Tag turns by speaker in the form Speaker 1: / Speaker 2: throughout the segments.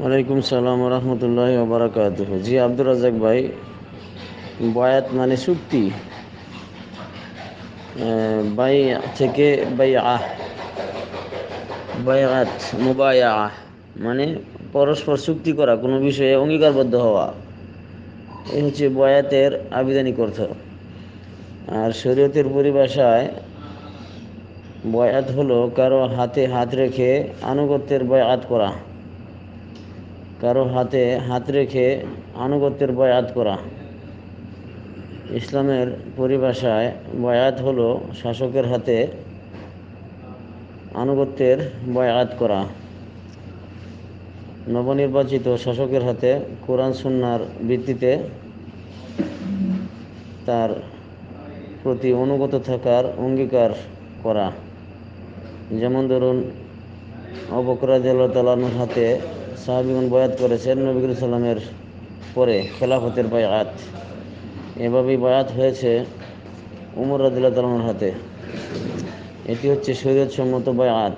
Speaker 1: ওয়ালাইকুম সালাম রহমতুল্লাহ ওবরাকাত জি, আব্দুর রাজাক ভাই, বয়াত মানে চুক্তি। বাই থেকে বাই আহ বায়াত মুবায়া মানে পরস্পর চুক্তি করা, কোনো বিষয়ে অঙ্গীকারবদ্ধ হওয়া। এই হচ্ছে বয়াতের আবিধানিক অর্থ। আর শরীয়তের পরিভাষায় বয়াত হলো কারও হাতে হাত রেখে আনুগত্যের বয়াত করা। কারও হাতে হাত রেখে আনুগত্যের বয়াত করা। ইসলামের পরিভাষায় বয়াত হলো শাসকের হাতে আনুগত্যের বয়াত করা। নবনির্বাচিত শাসকের হাতে কোরআন সুন্নার ভিত্তিতে তার প্রতি অনুগত থাকার অঙ্গীকার করা। যেমন ধরুন অবকরাজ হাতে সাহাবিগুন বয়াত করেছেন নবিকুল সাল্লামের পরে খেলাফতের বয়াত। এভাবেই বয়াত হয়েছে উমর রাদিল্লা তালানুর হাতে। এটি হচ্ছে শরীয়ত সম্মত বয়াত।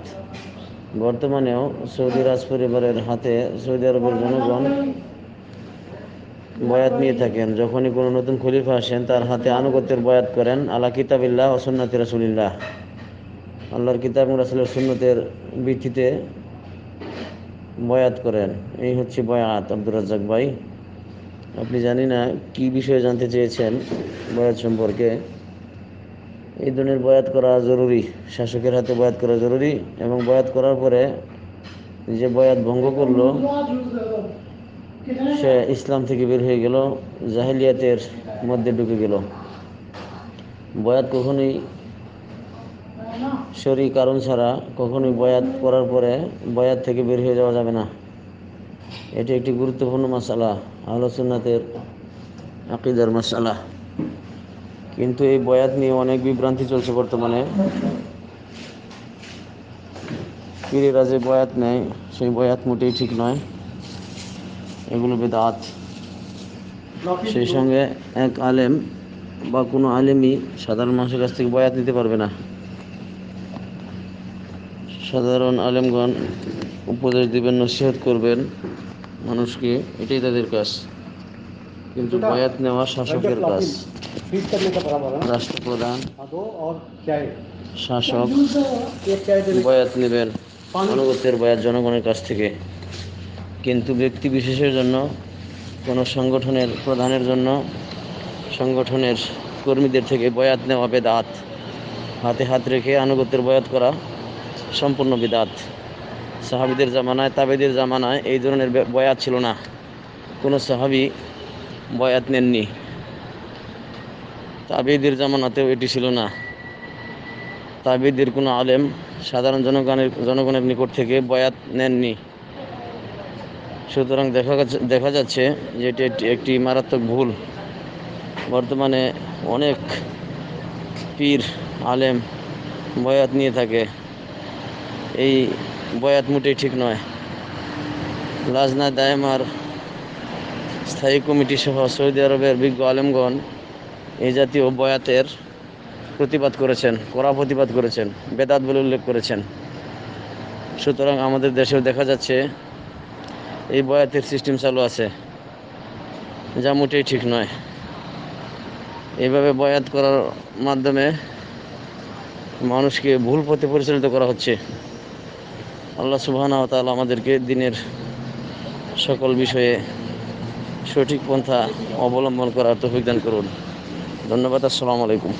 Speaker 1: বর্তমানেও সৌদি রাজ পরিবারের হাতে সৌদি আরবের জনগণ বয়াত নিয়ে থাকেন। যখনই কোনো নতুন খলিফা আসেন, তার হাতে আনুগত্যের বয়াত করেন আল্লাহ কিতাবিল্লাহ ও রাসুলিল্লাহ। আল্লাহর কিতাব রাসুলের সুন্নতের ভিত্তিতে বয়াত করেন। এই হচ্ছে বয়াত। আব্দুর রাজ্জাক ভাই, আপনি জানি না কি বিষয়ে জানতে চেয়েছেন বয়াত সম্পর্কে। এই ধরনের বয়াত করা জরুরি, শাসকের হাতে বয়াত করা জরুরি এবং বয়াত করার পরে যে বয়াত ভঙ্গ করল, সে ইসলাম থেকে বের হয়ে গেল, জাহিলিয়াতের মধ্যে ঢুকে গেল। বয়াত কখনোই শরী কারণ ছাড়া কখনোই বয়াত করার পরে বয়াত থেকে বের হয়ে যাওয়া যাবে না। এটি একটি গুরুত্বপূর্ণ মশালা আলোচনাতের আকিদার মশালা কিন্তু এই বয়াত নিয়ে অনেক বিভ্রান্তি চলছে বর্তমানে। পীরেরা যে বয়াত নেয়, সেই বয়াত মোটেই ঠিক নয়। এগুলো বেদাত। সেই সঙ্গে এক আলেম বা কোনো আলেমই সাধারণ মানুষের কাছ থেকে বয়াত নিতে পারবে না। সাধারণ আলেমগণ উপদেশ দিবেন নসিহত করবেন মানুষকে এটাই তাদের কাজ। কিন্তু বয়াত নেওয়া শাসকের কাজ। রাষ্ট্রপ্রধান শাসক বয়াত নেবেন আনুগত্যের বয়াত জনগণের কাছ থেকে। কিন্তু ব্যক্তি বিশেষের জন্য কোনো সংগঠনের প্রধানের জন্য সংগঠনের কর্মীদের থেকে বয়াত নেওয়া বেদাত। হাতে হাত রেখে আনুগত্যের বয়াত করা সম্পূর্ণ বিদাত। সাহাবিদের জামানায় তাবেদের জামানায় এই ধরনের বয়াত ছিল না। কোনো সাহাবি বয়াত নেননি। তাবেদের জামানাতেও এটি ছিল না। তাবেদের কোনো আলেম সাধারণ জনগণের জনগণের নিকট থেকে বয়াত নেননি। সুতরাং দেখা গেছে, দেখা যাচ্ছে যে এটি একটি মারাত্মক ভুল। বর্তমানে অনেক পীর, আলেম বয়াত নিয়ে থাকে। এই বয়াত মোটেই ঠিক নয়। লাজনা দায়মার স্থায়ী কমিটি সহ সৌদি আরবের বিজ্ঞ আলেমগণ এই জাতীয় বয়াতের প্রতিবাদ করেছেন, কড়া প্রতিবাদ করেছেন, বেদাত বলে উল্লেখ করেছেন। সুতরাং আমাদের দেশেও দেখা যাচ্ছে এই বয়াতের সিস্টেম চালু আছে, যা মোটেই ঠিক নয়। এইভাবে বয়াত করার মাধ্যমে মানুষকে ভুল পথে পরিচালিত করা হচ্ছে। আল্লাহ সুবাহানা আমাদেরকে দিনের সকল বিষয়ে সঠিক পন্থা অবলম্বন করার তফিক দান করুন। ধন্যবাদ, আসসালামু আলাইকুম।